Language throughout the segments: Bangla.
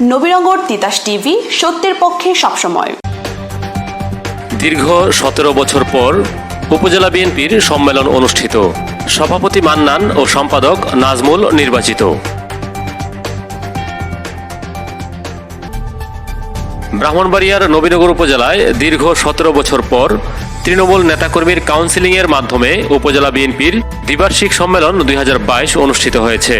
নবীনগর তিতাস টিভি, সত্যের পক্ষে সবসময়। দীর্ঘ সতেরো বছর পর উপজেলা বিএনপির সম্মেলন অনুষ্ঠিত। সভাপতি মান্নান ও সম্পাদক নাজমুল নির্বাচিত। ব্রাহ্মণবাড়িয়ার নবীনগর উপজেলায় দীর্ঘ সতেরো বছর পর তৃণমূল নেতাকর্মীর কাউন্সিলিংয়ের মাধ্যমে উপজেলা বিএনপির দ্বিবার্ষিক সম্মেলন দুই হাজার বাইশ অনুষ্ঠিত হয়েছে।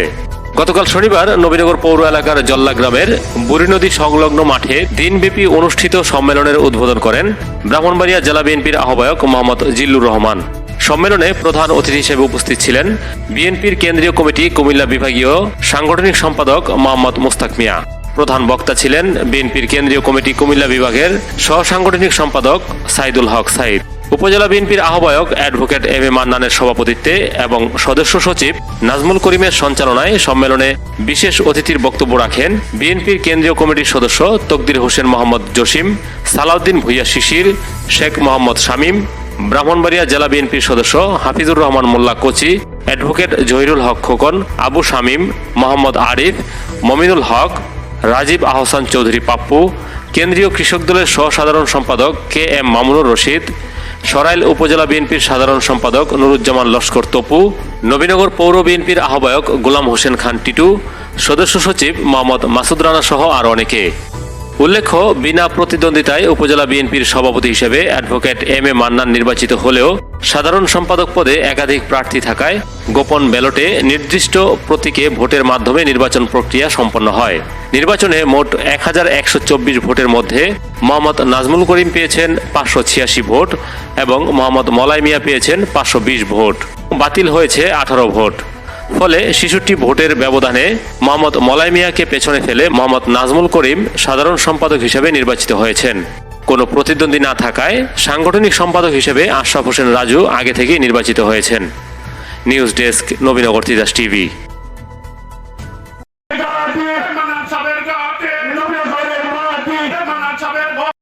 গতকাল শনিবার নবীনগর পৌর এলাকার জল্লা গ্রামের বুড়ি নদী সংলগ্ন মাঠে দিনব্যাপী অনুষ্ঠিত সম্মেলনের উদ্বোধন করেন ব্রাহ্মণবাড়িয়া জেলা বিএনপির আহ্বায়ক মোহাম্মদ জিল্লুর রহমান। সম্মেলনে প্রধান অতিথি হিসেবে উপস্থিত ছিলেন বিএনপির কেন্দ্রীয় কমিটি কুমিল্লা বিভাগীয় সাংগঠনিক সম্পাদক মোহাম্মদ মুস্তাক মিয়া। প্রধান বক্তা ছিলেন বিএনপির কেন্দ্রীয় কমিটি কুমিল্লা বিভাগের সহসাংগঠনিক সম্পাদক সাইদুল হক সাইদ। উপজেলা বিএনপির আহ্বায়ক অ্যাডভোকেট এম এ মান্নানের সভাপতিত্বে এবং সদস্য সচিব নাজমুল করিমের সঞ্চালনায় সম্মেলনে বিশেষ অতিথির বক্তব্য রাখেন বিএনপির কেন্দ্রীয় কমিটির সদস্য তকদির হোসেন মোহাম্মদ জসিম, সালাউদ্দিন ভুইয়া শিশির, শেখ মোহাম্মদ শামীম, ব্রাহ্মণবাড়িয়া জেলা বিএনপির সদস্য হাফিজুর রহমান মোল্লা কোচি, অ্যাডভোকেট জহিরুল হক খোকন, আবু শামীম, মোহাম্মদ আরিফ, মমিনুল হক, রাজীব আহসান চৌধুরী পাপ্পু, কেন্দ্রীয় কৃষক দলের সহসাধারণ সম্পাদক কে এম মামুনুর রশিদ সরাইল উপজেলা বিএনপির সাধারণ সম্পাদক নুরুজ্জামান লস্কর তপু, নবীনগর পৌর বিএনপির আহ্বায়ক গোলাম হোসেন খান টিটু, সদস্য সচিব মোহাম্মদ মাসুদ রানা সহ আরও অনেকে। উল্লেখ্য, বিনা প্রতিদ্বন্দ্বিতায় উপজেলা বিএনপির সভাপতি হিসেবে অ্যাডভোকেট এম এ মান্নান নির্বাচিত হলেও সাধারণ সম্পাদক পদে একাধিক প্রার্থী থাকায় গোপন ব্যালটে নির্দিষ্ট প্রতীকে ভোটের মাধ্যমে নির্বাচন প্রক্রিয়া সম্পন্ন হয়। নির্বাচনে মোট এক হাজার একশো চব্বিশ ভোটের মধ্যে মোহাম্মদ নাজমুল করিম পেয়েছেন পাঁচশো ছিয়াশি ভোট এবং মোহাম্মদ মলাই মিয়া পেয়েছেন পাঁচশো বিশ ভোট। বাতিল হয়েছে আঠারো ভোট। ফলে শিশুটি ভোটের ব্যবধানে মোহাম্মদ মলাই মিয়াকে পেছনে ফেলে মোহাম্মদ নাজমুল করিম সাধারণ সম্পাদক হিসেবে নির্বাচিত হয়েছেন কোনো প্রতিদ্বন্দ্বী না থাকায় সাংগঠনিক সম্পাদক হিসেবে আশরাফ হোসেন রাজু আগে থেকেই নির্বাচিত হয়েছেন news desk Nabinagar Titas TV